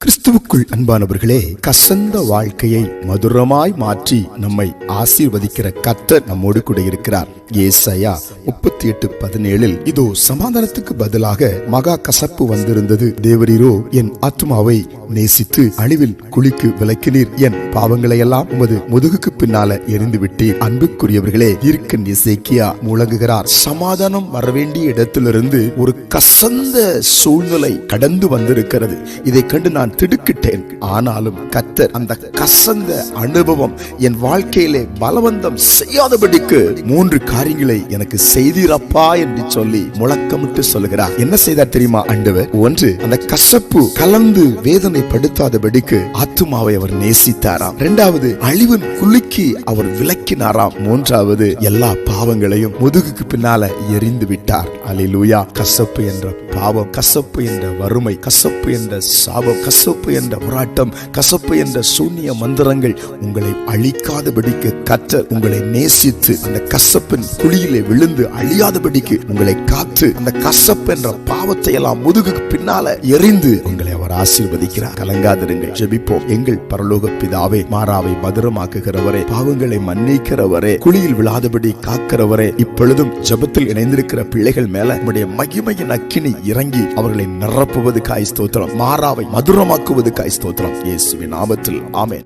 கிறிஸ்துவுக்குள் அன்பானவர்களே கசந்த வாழ்க்கையை மதுரமாய் மாற்றி நம்மை ஆசீர்வதிக்கிற கத்தர் நம்மோடு கூட இருக்கிறார். ஏசையா முப்பத்தி எட்டு பதினேழில் இதோ சமாதானத்துக்கு பதிலாக மகா கசப்பு வந்திருந்தது. தேவரீரோ என் ஆத்மாவை நேசித்து அழிவில் குளிக்கு விளக்கினீர் என் பாவங்களை எல்லாம் உமது முதுகுக்கு பின்னால எரிந்து விட்டீர் அன்புக்குரியவர்களே இருக்கன் இசைக்கியா முழங்குகிறார். சமாதானம் வரவேண்டிய இடத்திலிருந்து ஒரு கசந்த சூழ்நிலை கடந்து வந்திருக்கிறது. இதை கண்டு நான் திடுக்கிட்டேன். ஆனாலும் கத்தர் அந்த கசந்த அனுபவம் என் வாழ்க்கையிலே பலவந்தம் செய்யாதபடிக்கு மூன்று காரியங்களை எனக்கு செய்தீரப்பா என்று சொல்லி முழக்கமிட்டு சொல்லுகிறார். என்ன செய்தார் தெரியுமா ஆண்டவர்? ஒன்று அந்த கசப்பு கலந்து வேதனை படுத்தாதபடிக்கு ஆத்துமாவை அவர் நேசித்தாராம். இரண்டாவது அழிவின் குலுக்கி அவர் விளக்கினாராம் மூன்றாவது எல்லா பாவங்களையும் முதுகுக்கு பின்னால எரிந்து விட்டார். அலிலூயா கசப்பு என்ற பாவம் கசப்பு என்ற வறுமை கசப்பு என்ற சாபம் கசப்பு என்ற போராட்டம் கசப்பு என்ற சூன்ய மந்திரங்கள் உங்களை அழிக்காதபடிக்கு கற்ற உங்களை நேசித்து அந்த கசப்பின் குழியிலே விழுந்து அழியாதபடிக்கு உங்களை காத்து அந்த கசப்பு என்ற பாவத்தை எல்லாம் முதுகுக்கு பின்னால எரிந்து உங்களை அவர் ஆசீர்வதிக்கிறார். கலங்காதிருங்கள் ஜெபிப்போம். எங்கள் பரலோக பிதாவே மாறாவை மதுரமாக்குகிறவரே பாவங்களை மன்னிக்கிறவரே குழியில் விழாதபடி காக்கிறவரே இப்பொழுதும் ஜெபத்தில் இணைந்திருக்கிற பிள்ளைகள் மேல உம்முடைய மகிமையின் அக்கினி இறங்கி அவர்களை நிரப்புவது காய் ஸ்தோத்திரம். மாறாவை மதுரமாக்குவது காய் ஸ்தோத்திரம் இயேசுவின் நாமத்தில். ஆமேன்.